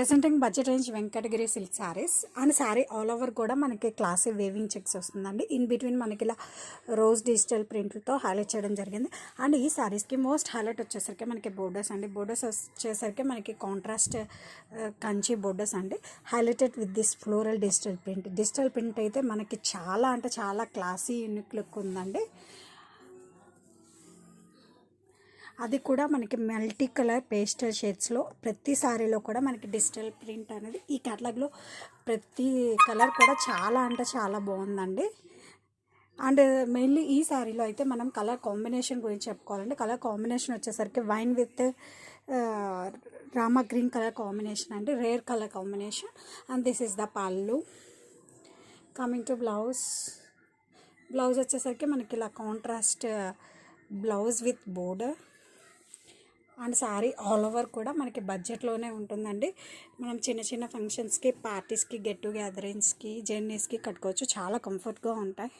Presenting budget range Venkatagiri silk saris. And sari all over కూడా మనకి classy weaving checks వస్తుందండి. In between మనకి ఇలా రోజ్ డిజిటల్ ప్రింట్లతో హైలైట్ చేయడం జరిగింది. అండ్ ఈ శారీస్కి మోస్ట్ హైలైట్ వచ్చేసరికి మనకి బోర్డర్స్ అండి. బోర్డర్స్ వచ్చేసరికి మనకి కాంట్రాస్ట్ కంచి బోర్డర్స్ అండి. Highlighted with this floral digital print. Digital print అయితే మనకి చాలా అంటే చాలా క్లాసీ యూనిక్ లుక్ ఉందండి. అది కూడా మనకి మల్టీ కలర్ పేస్టల్ షేడ్స్లో ప్రతి సారీలో కూడా మనకి డిజిటల్ ప్రింట్ అనేది ఈ క్యాటలాగ్లో ప్రతి కలర్ కూడా చాలా అంటే చాలా బాగుందండి. అండ్ మెయిన్లీ ఈ శారీలో అయితే మనం కలర్ కాంబినేషన్ గురించి చెప్పుకోవాలండి కలర్ కాంబినేషన్ వచ్చేసరికి wine with Rama green colour combination అండి rare colour combination. And this is the pallu. Coming to blouse. Blouse వచ్చేసరికి మనకి ఇలా contrast blouse with border. And sari all over కూడా మనకి బడ్జెట్లోనే ఉంటుందండి. మనం చిన్న చిన్న ఫంక్షన్స్కి పార్టీస్కి గెట్ టు గ్యాదరింగ్స్కి జర్నీస్కి కట్టుకోవచ్చు. చాలా కంఫర్ట్గా ఉంటాయి.